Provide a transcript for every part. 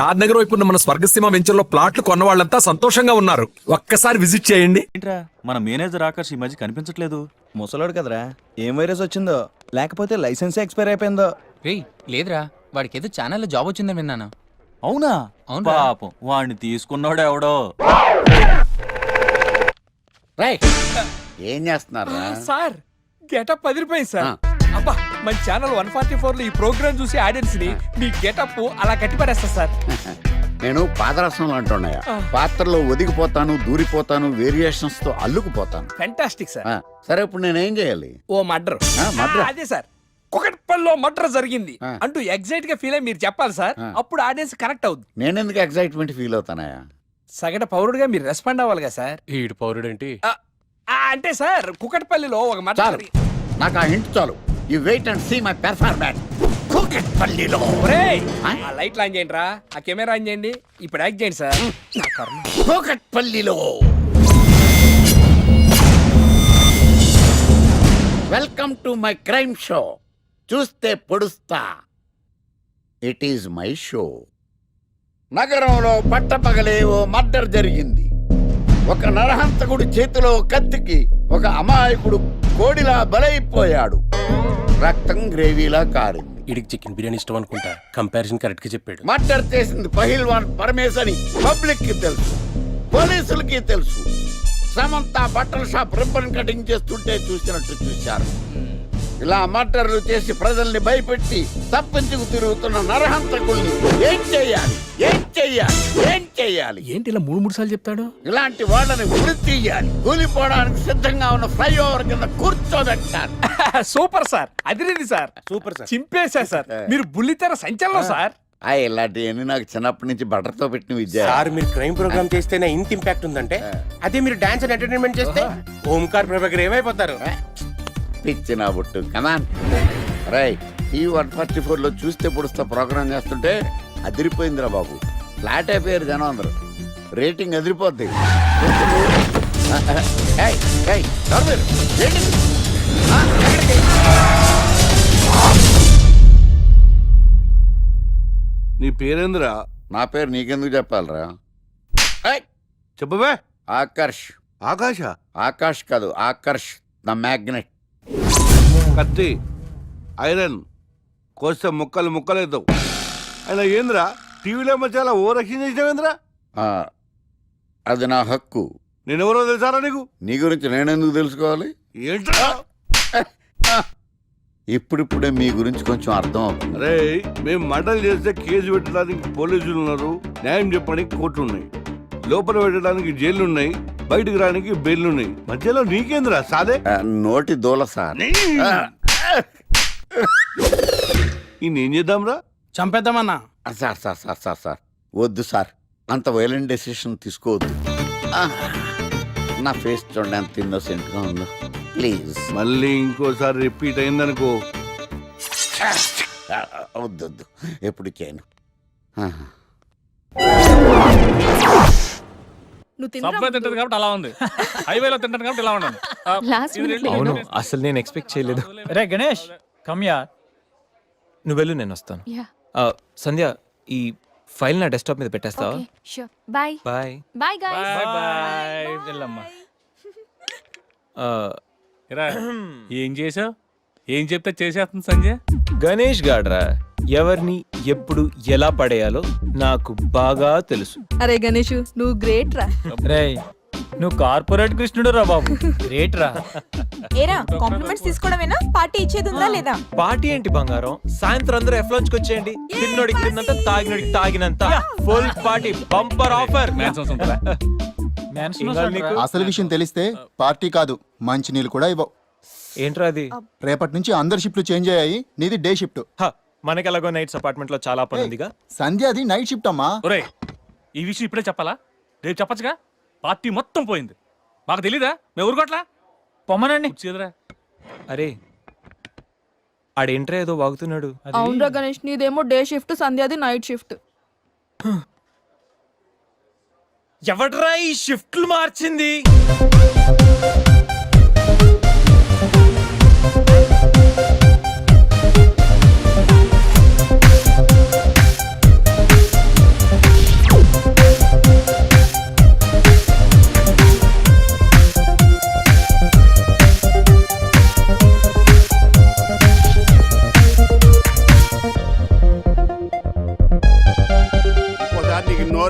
షాద్ నగర్ వైపు ఉన్న మన స్వర్గసీమ వెంచర్లో ప్లాట్లు కొన్న వాళ్ళంతా సంతోషంగా ఉన్నారు. ఒక్కసారి విజిట్ చేయండి. ఏంట్రా? మన మేనేజర్ ఆకర్ష్ ఈ మధ్య కనిపించట్లేదు. ముసలోడు కదరా? ఏం వైరస్ వచ్చిందో? లేకపోతే లైసెన్స్ ఎక్స్పైర్ అయిపోయిందో? రేయ్ లేదురా. వాడికి ఏదో ఛానల్లో జాబ్ వచ్చిందని విన్నాను. అవునా? అవునురా. పాపం. వాడిని తీసుకున్నాడు ఎవడో? రైట్ ఏం చేస్తున్నారు? సార్ గెటప్ అదిరిపోయింది సార్. అబ్బా మన ఛానల్ వన్ ఫార్టీ ఫోర్లో ఈ ప్రోగ్రామ్ చూసి ఆడియన్స్ని మీ గెటప్ అలా కట్టి పడేస్తా సార్. నేను పాదరసంలో అంటున్నాయా? పాత్రలో ఒదిగిపోతాను దూరిపోతాను వేరియేషన్స్తో అల్లుకుపోతాను. ఫెంటాస్టిక్ సార్ సరే ఇప్పుడు నేనేం చేయాలి? ఓ మర్డర్. ఆ, murder? అదే సార్ కుకట్పల్లిలో మర్డర్ జరిగింది. అంటూ ఎగ్జైట్గా ఫీల్ అయ్యి మీరు చెప్పాలి సార్. అప్పుడు ఆడియన్స్ కనెక్ట్ అవుద్ది. నేనెందుకు ఎక్సైట్మెంట్ ఫీల్ అవుతానయా సగటు పౌరుడిగా మీరు రెస్పాండ్ అవ్వాలి కదా సార్ ఈడు పౌరుడేంటి? ఆ, ఆ, అంటే సార్ కుకట్పల్లిలో ఒక మర్డర్ చాలు. నాకు ఆ హింట్ చాలు. You wait and see my performance కూకట్పల్లిలో ఒరేయ్ ఆ? ఆ లైట్లు ఆన్ చేయండి రా ఆ కెమెరా ఆన్ చేయండి. ఇప్పుడు యాక్ట్ చేయండి సార్. నా కర్మ. కూకట్పల్లిలో welcome to my crime show చూస్తే పొడుస్తా. ఇట్ ఈజ్ మై షో నగరంలో పట్టపగలే ఓ మర్డర్ జరిగింది. ఒక నరహంతకుడి చేతిలో కత్తికి ఒక అమాయకుడు కోడిలా బలైపోయాడు. రక్తం గ్రేవీలా కారింది ఈడికి చికెన్ బిర్యానీ ఇష్టం అనుకుంటా. కంపారిజన్ కరెక్ట్గా చెప్పాడు. మర్డర్ చేసింది పహిల్వాన్ పరమేశ్ అని పబ్లిక్కి తెలుసు పోలీసులకి తెలుసు. సమంత బట్టల షాప్ రిబ్బన్ కటింగ్ చేస్తుంటే చూసినట్టు చూశారు. ఇలా మర్డర్లు చేసి ప్రజల్ని భయపెట్టి తప్పించుకు తిరుగుతున్న నరహంతకుల్ని ఏం చెయ్యాలి ఏం చెయ్యాలి ఏం చెయ్యాలి ఏంటి ఇలా మూడు మూడు సార్లు చెప్తాడు? ఇలాంటి వాళ్ళని ఉరి తీయాలి. కూలిపోవడానికి సిద్ధంగా ఉన్న ఫ్లైఓవర్ కింద కూర్చోబెట్టాలి. Super sir. అదిరింది సార్. Super sir. చింపేశా సార్. మీరు బుల్లితెర సంచలనం సార్. ఆ ఇలాంటివన్నీ నాకు చిన్నప్పటి నుంచి బట్టర్తో పెట్టిన విద్య. సార్ మీరు క్రైమ్ ప్రోగ్రామ్ చేస్తేనే ఇంత ఇంపాక్ట్ ఉందంటే అదే మీరు డాన్స్ అండ్ ఎంటర్టైన్మెంట్ చేస్తే ఓంకార్ ప్రభాకర్ ఏమైపోతారు? పిచ్చి నా బుట్టు కమాన్ రై ఈ వన్ ఫార్టీ ఫోర్లో చూస్తే పొడుస్తా ప్రోగ్రామ్ చేస్తుంటే అదిరిపోయిందిరా బాబు. ఫ్లాట్ అయిపోయారు జనం అందరూ రేటింగ్ అదిరిపోద్ది? నీ పేరేందిరా? నా పేరు నీకెందుకు చెప్పాలరా? చెప్పవే. ఆకర్ష్. ఆకాశ? ఆకాష్ కాదు ఆకర్ష్ ద మ్యాగ్నెట్. కత్తి ఐరన్ కోస్తే ముక్కలు ముక్కలు అవుతావు అయినా ఏందిరా టీవీలో చాలా ఓ రక్షణ చేసినావేంద్రా అది నా హక్కు. నేనెవరో తెలుసారా నీకు? నీ గురించి నేనెందుకు తెలుసుకోవాలి? ఏంట్రా? ఇప్పుడిప్పుడే మీ గురించి కొంచెం అర్థం అవుతుంది. అరే మేము మంటలు చేస్తే కేసు పెట్టడానికి పోలీసులు ఉన్నారు న్యాయం చెప్పడానికి కోర్టు ఉన్నాయి. లోపల పెట్టడానికి జైలు ఉన్నాయి బయటకు రానికి ఉన్నాయి మధ్యలో నీకేందిరా సాదే? నోటి దూల సార్. ఏం చేద్దాంరా? చంపేద్దామన్నా? Sir sir sir sir sir. వద్దు సార్. అంత వైలెంట్ డెసిషన్ తీసుకోవద్దు. నా ఫేస్ చూడండి ఎంత ఇన్నోసెంట్గా ఉందో. ప్లీజ్ మళ్ళీ ఇంకోసారి రిపీట్ అయిందనుకో. వద్దు వద్దు. ఎప్పుడు చేయను. నువ్వు సబ్వే తింటది కాబట్టి అలా ఉంది. హైవేలో కాబట్టి ఇలా ఉన్నాను ఆ, లాస్ట్ ఇది మినిట్ రెండు- అవును అసలు నేను ఎక్స్పెక్ట్ చేయలేదు. రే గణేష్ కమ్యా నువ్వు వెళ్ళు నేను వస్తాను. యా ఆ, సంధ్య ఈ ఫైల్ నా డెస్క్టాప్ మీద పెట్టేస్తావా? Okay sure bye bye bye guys bye bye వెళ్ళమ్మా. ఆ, ఇరా, ఏం చేసావు ఏం చెప్తే చేసేస్తుంది సంజయ్ గణేష్ గాడ్రా. ఎవరిని ఎప్పుడు ఎలా పడేయాలో నాకు బాగా తెలుసు. అరే గణేష్ నువ్వు గ్రేట్ రా. రే నువ్వు కార్పొరేట్ కృష్ణుడు రా బాబు. గ్రేట్ రా. ఏరా కాంప్లిమెంట్స్ తీసుకోవడమేనా? పార్టీ ఇచ్చేది ఉందా లేదా? పార్టీ ఏంటి బంగారం? సాయంత్రం అందరూ ఎఫ్కి వచ్చేయండి. తిన్నోడికి తిన్నంత తాగినోడికి తాగినంత. ఫుల్ పార్టీ బంపర్ ఆఫర్ అసలు విషయం తెలిస్తే పార్టీ కాదు మంచి నీళ్ళు కూడా ఇవ్వవు. ఏంట్రా అది? రేపటి నుంచి అందరి షిఫ్ట్లు చేంజ్ అయ్యాయి నీది డే షిఫ్ట్ హ, మనకెలాగో నైట్స్ అపార్ట్మెంట్లో చాలా పని ఉందిగా. సంధ్య అది నైట్ షిఫ్ట్ అమ్మా. ఒరేయ్ ఈ విషయం ఇప్పుడే చెప్పాలా? రేపు చెప్పచ్చుగా? పార్టీ మొత్తం పోయింది. మాకు తెలీదా? మేము ఊరుకోట్లా పొమ్మనండి. చేదురా అరే ఆడేంట్రా ఏదో వాగుతున్నాడు? అవునరా గణేష్ నీదేమో డే షిఫ్ట్ సంధ్యాది నైట్ షిఫ్ట్ ఎవడ్రా ఈ షిఫ్ట్లు మార్చింది?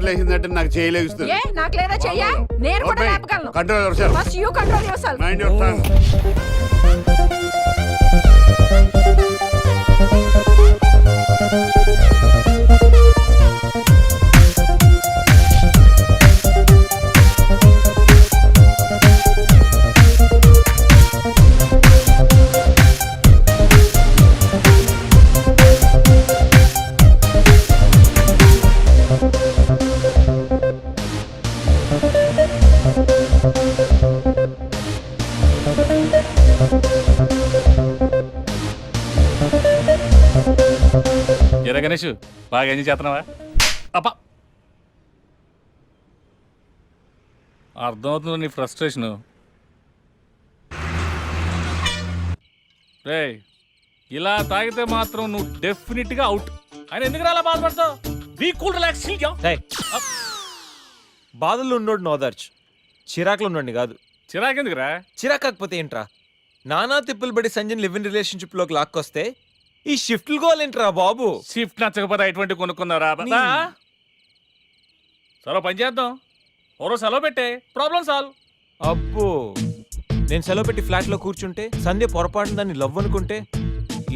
నోరు లేచిందంటే నాకు చేయలేస్తుంది ఏ నాకు లేదా చెయ్యా? నేను కూడా లేపగలను. Control your first you control yourself mind your tongue ఎరా గణేష్ బాగా ఎంజాయ్ చేస్తున్నావా? అప్ప అర్థమవుతుంది నీ ఫ్రస్ట్రేషను? రే ఇలా తాగితే మాత్రం నువ్వు డెఫినెట్గా అవుట్. ఆయన ఎందుకు రాలా బాధపడతావు బీ కూల్ రిలాక్స్ బాధల్లో ఉన్నోడు నోదార్చ్ చిరాకులో ఉన్నోడిని కాదు. చిరాకెందుకురా? చిరాకు కాకపోతే ఏంట్రా? నానా తిప్పులు పడి సంజయ్ లివ్ ఇన్ రిలేషన్షిప్లోకి లాక్కొస్తే ఈ షిఫ్ట్లు గోలేంట్రా బాబు? షిఫ్ట్ నచ్చకపోతే ఎటువంటి కొనుక్కున్నారా బతా? సరే పని చేద్దాం. ఓరో సెలవు పెట్టే. ప్రాబ్లం సాల్వ్ అబ్బో. నేను సెలవు పెట్టి ఫ్లాట్లో కూర్చుంటే సంధ్య పొరపాటున దాన్ని లవ్ అనుకుంటే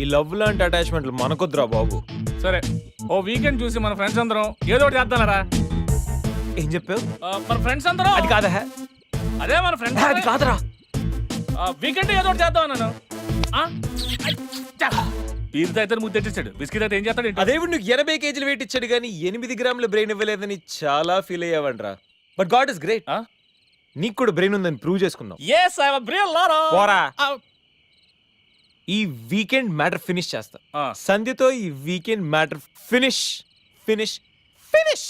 ఈ లవ్ లాంటి అటాచ్మెంట్లు మనకొద్దురా బాబు. సరే ఓ వీకెండ్ చూసి మన ఫ్రెండ్స్ అందరం ఏదో ఒకటి చేద్దాంరా ఏం చెప్పావు? మన ఫ్రెండ్స్ అందరం అది కాదా? అదే మన ఫ్రెండ్స్ అది. కాదురా. వీకెండ్ ఏదో ఒకటి చేద్దాం అన్నాను. పీరుతో అయితే ముద్దు తెచ్చాడు బిస్కెట్ అయితే ఏం చేస్తాడు? అదేవిడు నువ్వు ఎనభై కేజీలు వెయిట్ ఇచ్చాడు కానీ ఎనిమిది గ్రాముల బ్రెయిన్ ఇవ్వలేదని చాలా ఫీల్ అయ్యావంట్రా. బట్ గాడ్ ఇస్ గ్రేట్ ఆ? నీకు కూడా బ్రెయిన్ ఉందని ప్రూవ్ చేసుకున్నావు. Yes, I'm a real Laro. పోరా. ఆ. ఈ వీకెండ్ మ్యాటర్ ఫినిష్ చేస్తా. ఆ. సంధ్యతో ఈ weekend matter finish finish finish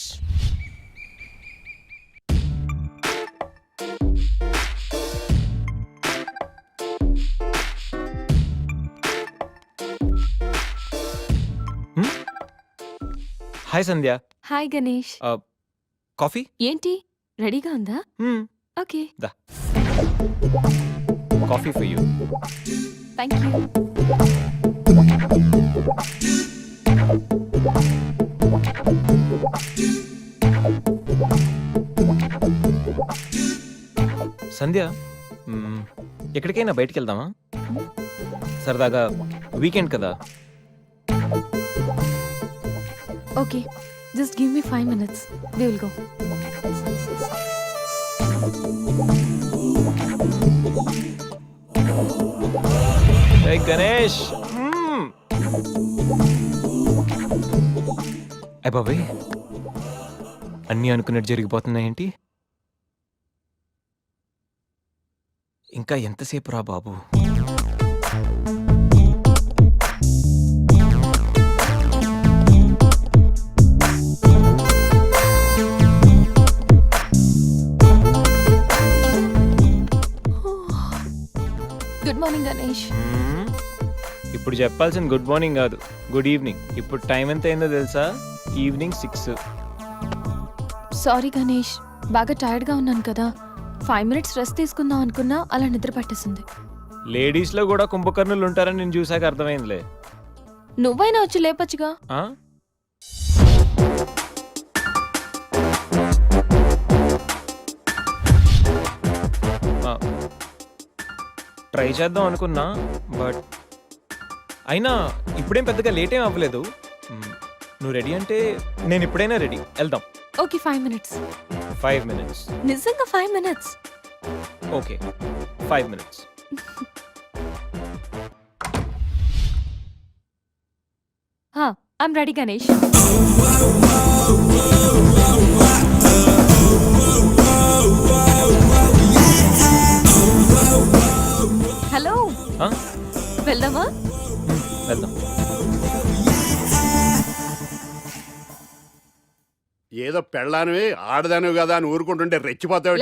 hi Sandhya hi Ganesh coffee ఏంటి? రెడీగా ఉందా? Okay. Coffee for you thank you Sandhya ఎక్కడికైనా బయటికి వెళ్దామా? సరదాగా వీకెండ్ కదా? Okay just give me five minutes we will go Ganesh అయ్య బాబాయ్ అన్నీ అనుకున్నట్టు జరిగిపోతున్నాయేంటి ఇంకా ఎంతసేపు రా బాబు? మార్నింగ్ గణేష్. మ్మ్. ఇప్పుడు చెప్పాల్సిన గుడ్ మార్నింగ్ కాదు గుడ్ ఈవినింగ్ ఇప్పుడు టైం ఎంత అయిందో తెలుసా? ఈవినింగ్ సిక్స్ సారీ గణేష్ బాగా టైర్డ్గా ఉన్నాను కదా. ఫైవ్ మినిట్స్ రెస్ట్ తీసుకుందాం అనుకున్నా అలా నిద్ర పట్టేసింది. లేడీస్లో కూడా కుంభకర్ణులు ఉంటారని నేను చూసాక అర్థమైందిలే. నువ్వైనా వచ్చి లేపచ్చుగా? ఆ, ట్రై చేద్దాం అనుకున్నా బట్ అయినా ఇప్పుడేం పెద్దగా లేట్ ఏం అవ్వలేదు. మ్, నువ్వు రెడీ అంటే నేను ఇప్పుడైనా రెడీ. వెళ్దాం. Okay five minutes five minutes నిజంగా five minutes okay five minutes I'm ready Ganesh వెళ్దామా? వెళ్దాం. ఏదో పెళ్ళానివి ఆడదానివి కదా అని ఊరుకుంటుంటే రెచ్చిపోతావు?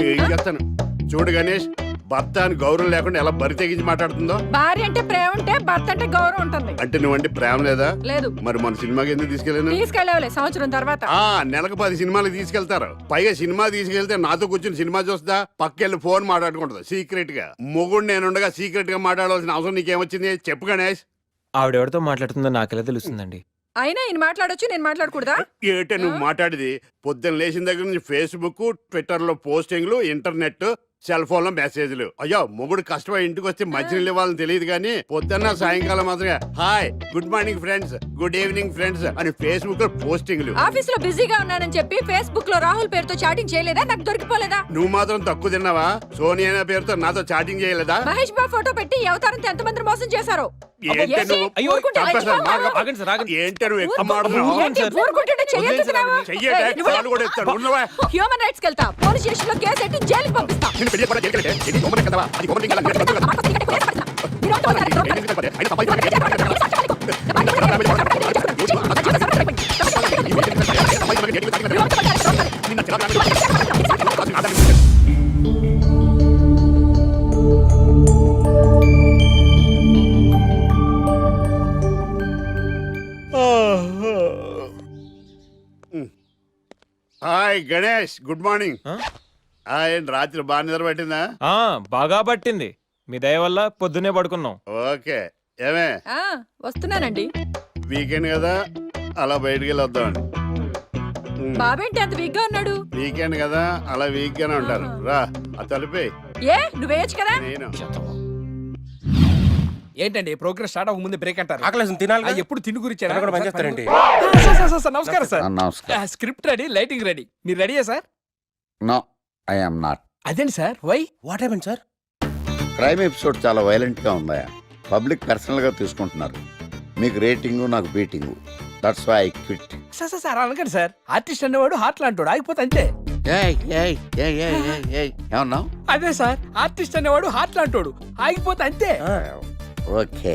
ఏం చేస్తాను? చూడు గణేష్ భర్త అని గౌరవం లేకుండా ఎలా బరి తెగించి మాట్లాడుతుందో? భార్య అంటే ప్రేమ ఉంటే భర్త అంటే గౌరవం ఉంటుంది. అంటే నువ్వంటే ప్రేమ లేదా? లేదు. మరి మన సినిమాకి ఎందుకు తీసుకెళ్ళాను? తీసుకెళ్ళవలే సంవత్సరం తర్వాత. ఆ నెలకు పది సినిమాలకు తీసుకెళ్తారు. పైగా సినిమా తీసుకెళ్తే నాతో కూర్చుని సినిమా చూస్తా పక్కెళ్ళి ఫోన్ మాట్లాడుకుంటుంది సీక్రెట్గా మొగుడు నేనుండగా సీక్రెట్గా మాట్లాడవలసిన అవసరం నీకేమొచ్చింది? చెప్పు గణేష్. ఆవిడెవరితో మాట్లాడుతుందో నాకెలా తెలుస్తుందండి? అయినా ఈయన మాట్లాడొచ్చు నేను మాట్లాడకూడదా? ఏటే నువ్వు మాట్లాడేది? పొద్దున్న లేచిన దగ్గర నుంచి ఫేస్బుక్ ట్విట్టర్లో పోస్టింగ్లు ఇంటర్నెట్ సెల్ ఫోన్లో మెసేజ్లు. అయ్యో మొగుడు కష్టమై ఇంటికి వస్తే మంచినీళ్ళు ఇవ్వాలని తెలియదు కానీ పొద్దున్న సాయంకాలం మాత్రమే hi good morning friends good evening friends అని ఫేస్బుక్లో పోస్టింగ్లు. ఆఫీస్లో బిజీగా ఉన్నానని చెప్పి ఫేస్బుక్లో రాహుల్ పేరుతో చాటింగ్ చేయలేదా? నాకు దొరికిపోలేదా? నువ్వు మాత్రం తక్కువ తిన్నావా? సోనియా పేరుతో నాతో చాటింగ్ చేయలేదా? మహేష్ బాబు ఫోటో పెట్టి అవతారంతో ఎంతమంది మోసం చేశారు? ఏంటి? నువ్వు అయ్యో, ఊరుకుంటే చంపేస్తాను. అయ్యో, మాకు- ఆగండి సార్ ఆగండి ఏంటి నువ్వు ఎక్కువ మాట్లాడుతున్నావు? ఏంటి? ఊరుకుంటుంటే చెయ్యెత్తుతున్నావా? చెయ్యటే, ఏయ్, నువ్వు- కాలు కూడా ఎత్తాను. ఉండవా? హ్యూమన్ రైట్స్ కెళ్తా పోలీస్ స్టేషన్లో కేసు ఎట్టి జైలుకి పంపిస్తా నిన్ను పెళ్ళి చేసుకోవడానికి ఎక్కడికి వెళ్ళే? ఇది గవర్నమెంట్ కదా? అది గవర్నమెంట్ కదా? నేను కదా? మీరు ఒకటి హాయ్ గణేష్ గుడ్ మార్నింగ్. ఆ? ఆయన రాత్రి బాగా నిద్ర పట్టిందా? ఆ, బాగా పట్టింది. మీ దయ వల్ల పొద్దునే పడుకున్నాం. ఓకే. ఏమే? ఆ, వస్తున్నానండి. వీకెండ్ కదా అలా బయటికి వెళ్ళి వద్దామండి ఉమ్, బాబేంటి అంత వీక్గా ఉన్నాడు? వీకెండ్ కదా అలా వీక్ గానే ఉంటారు. రా ఆ తలిపి ఏ నువ్వేయచ్చు కదా? నేను. ఏంటండి ప్రోగ్రెస్ స్టార్ట్ అవ్వక ముందే బ్రేక్ అంటారు? ఆకలేసం తినాలి ఎప్పుడు తిని గురించి తినడం నమస్కారం సార్ నమస్కారం స్క్రిప్ట్ రెడీ లైటింగ్ రెడీ. మీరు రెడీయా sir? No I am not. అదేంటి sir? Why? What happen sir crime episode చాలా వైలెంట్గా ఉందా పబ్లిక్ పర్సనల్గా తీసుకుంటున్నారు. మీకు రేటింగ్ నాకు beating. That's why I quit sir sir sir అనకండి సార్. ఆర్టిస్ట్ అనేవాడు హార్ట్ లాంటాడు ఆగిపోతే అంతే. ఏమన్నా అదే సార్ ఆర్టిస్ట్ అనేవాడు హార్ట్ లాంటాడు ఆగిపోతే అంతే. ఓకే.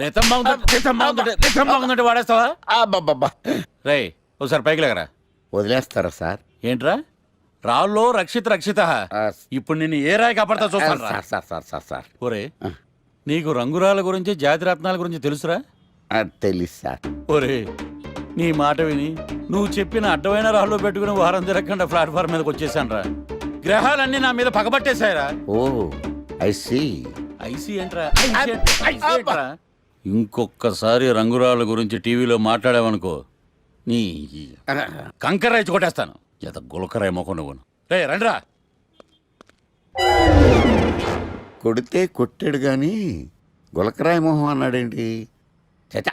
రితం బాగుందంటే రితం బాగుందంటే రితం బాగుందంటే వాడేస్తావా? అబ్బబ్బబ్బా. రే ఒకసారి పైకి లేకరా. వదిలేస్తారా సార్? ఏంట్రా? రాళ్ళో రక్షిత రక్షిత. ఇప్పుడు నిన్ను ఏ రాయి కాపాడతా చూస్తాను sir sir sir sir sir. ఒరే నీకు రంగురాల గురించి జాతి రత్నాల గురించి తెలుసురా? ఆ, తెలీదు సార్. ఒరే నీ మాట విని నువ్వు చెప్పిన అడ్డమైన రాళ్ళు పెట్టుకుని వారం తిరగకుండా ప్లాట్ఫామ్ మీదకి వచ్చేసాను రా గ్రహాలన్నీ నా మీద పగబట్టేశాయరా. Oh I see. ఐసీ ఏంట్రా? ఏంట్రా? ఇంకొక్కసారి రంగురాళ్ళ గురించి టీవీలో మాట్లాడావనుకో నీ కంకర కొట్టేస్తాను. ఎంత గులకరాయి మొక్క నువ్వు రే రండిరా. కొడితే కొట్టాడు గాని గులకరాయి మొహం అన్నాడేంటి? చచా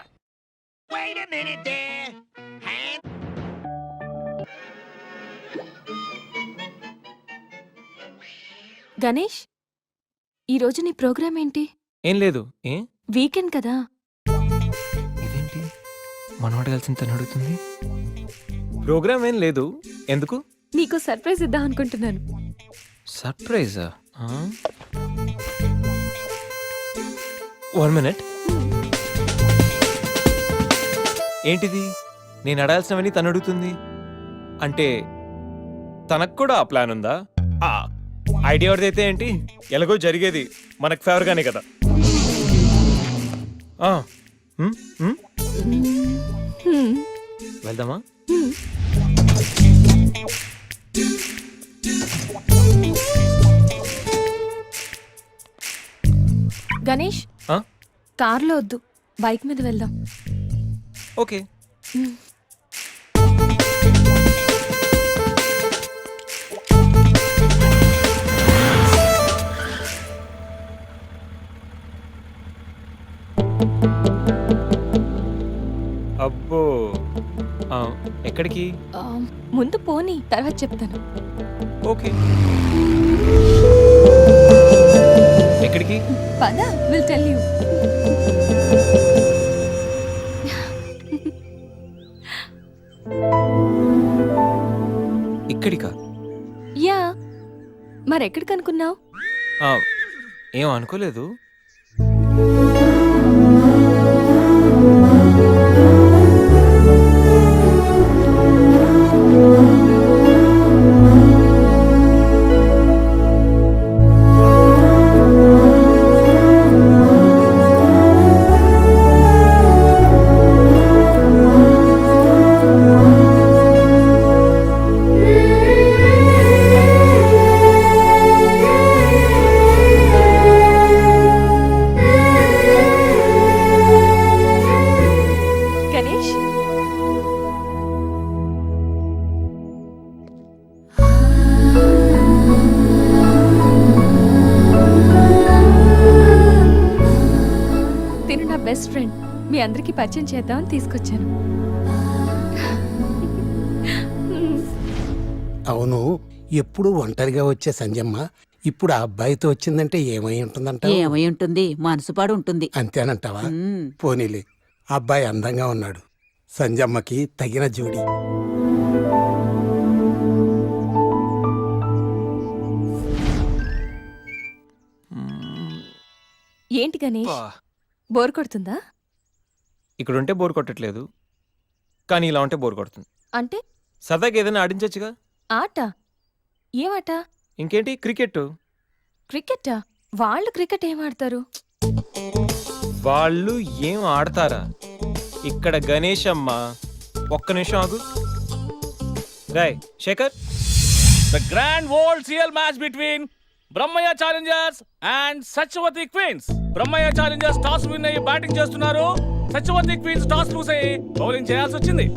గణేష్? ఈరోజు నీ ప్రోగ్రామ్ ఏంటి? ఏం లేదు. ఏ? వీకెండ్ కదా. ఇదేంటి? మనవాడు కలిసి తను అడుగుతుంది. ప్రోగ్రామ్ ఏం లేదు. ఎందుకు? నీకు సర్ప్రైజ్ ఇద్దాం అనుకుంటున్నాను. సర్ప్రైజా? One minute. ఏంటిది? నేను అడాల్సినవని తను అడుగుతుంది. అంటే తనకు కూడా ఆ ప్లాన్ ఉందా? ఆ, ఐడియా ఎవరిదైతే ఏంటి? ఎలాగో జరిగేది మనకు ఫేవర్గానే కదా. వెళ్దామా? గణేష్ కార్లో వద్దు. బైక్ మీద వెళ్దాం. ఓకే. అబ్బో. ఆ, ఎక్కడికి? ఆ, ముందు పోనీ తర్వాత చెప్తాను. ఓకే. ఎక్కడికి? పద విల్ టెల్ యూ ఇక్కడికా? యా. మరెక్కడికి అనుకున్నావు ఆ, ఏం అనుకోలేదు. అందరికీ పరిచయం చేద్దామని తీసుకొచ్చాను. అవును ఎప్పుడు ఒంటరిగా వచ్చే సంజమ్మ ఇప్పుడు ఆ అబ్బాయితో వచ్చిందంటే ఏమై ఉంటుందంట ఏమై ఉంటుంది? మనసు పాడు ఉంటుంది. అంతేనంటావా. పోనీలే అబ్బాయి అందంగా ఉన్నాడు. సంజమ్మకి తగిన జోడి. ఏంటి గణేష్. బోర్ కొడుతుందా? ఇక్కడ ఉంటే బోర్ కొట్టట్లేదు. కానీ ఇలా ఉంటే బోర్ కొడుతుంది. అంటే? సరదాగా ఏదైనా ఆడించొచ్చుగా? ఆట? ఏమాట? ఇంకేంటి? క్రికెట్. క్రికెటా? వాళ్ళు క్రికెట్ ఏం ఆడతారు? వాళ్ళు ఏం ఆడతారా? ఇక్కడ గణేష్ అమ్మ ఒక్క నిమిషం ఆగు. Roy Shekhar. The grand world CL match between Brahmayya Challengers and Satyavathi Queens Brahmayya Challengers toss win అయ్యి బ్యాటింగ్ చేస్తున్నారు. Satyavathi Queens toss lose. అయ్యి బౌలింగ్ చేయాల్సి వచ్చింది.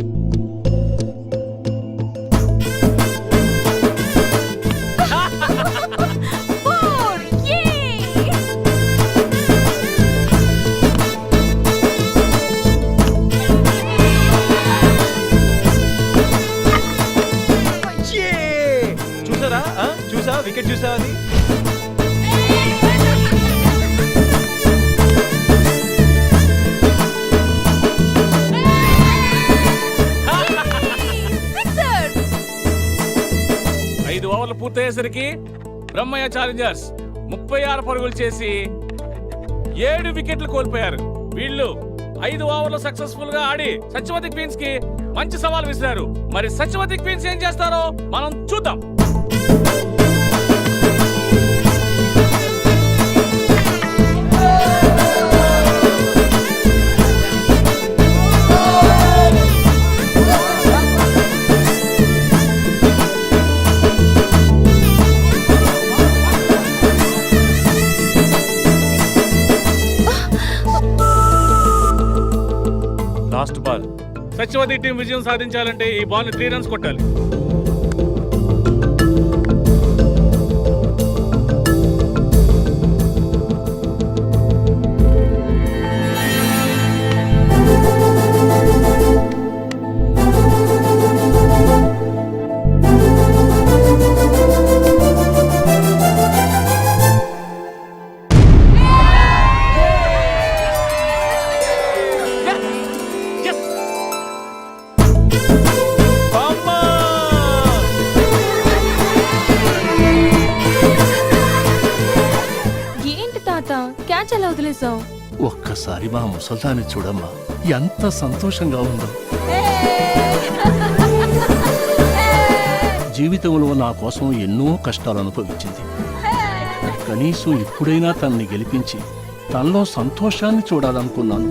చూసారా? చూసా? వికెట్ చూసా అది? పూర్తయ్యేసరికి బ్రహ్మయ్య ఛాలెంజర్స్ ముప్పై ఆరు పరుగులు చేసి ఏడు వికెట్లు కోల్పోయారు. వీళ్ళు ఐదు ఓవర్లు సక్సెస్ఫుల్గా ఆడి సత్యవతి క్వీన్స్కి మంచి సవాల్ విసిరారు. మరి సత్యవతి క్వీన్స్ ఏం చేస్తారో మనం చూద్దాం. సత్యవతి టీం విజయం సాధించాలంటే ఈ బాల్ త్రీ రన్స్ కొట్టాలి. క్యాచ్ ఎలా వదిలేసావు ఒక్కసారి మా ముసల్దాన్ని చూడమ్మా. ఎంత సంతోషంగా ఉందో. జీవితంలో నా కోసం ఎన్నో కష్టాలు అనుభవించింది. కనీసం ఇప్పుడైనా తనని గెలిపించి తనలో సంతోషాన్ని చూడాలనుకున్నాను.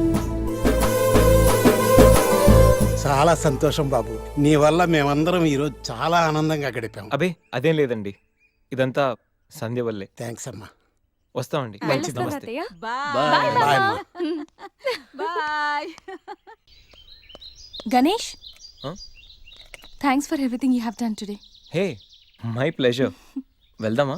చాలా సంతోషం బాబు. నీ వల్ల మేమందరం ఈరోజు చాలా ఆనందంగా గడిపాం. అబే అదేం లేదండి. ఇదంతా సంధ్య వల్లే. థ్యాంక్స్ అమ్మా. వస్తామండి. వెళ్ళొస్తాను నమస్తే అత్తయ్య బాయ్. బాయ్ అమ్మా. Bye. Ganesh? Huh? Thanks for everything you have done today hey my pleasure వెళ్దామా?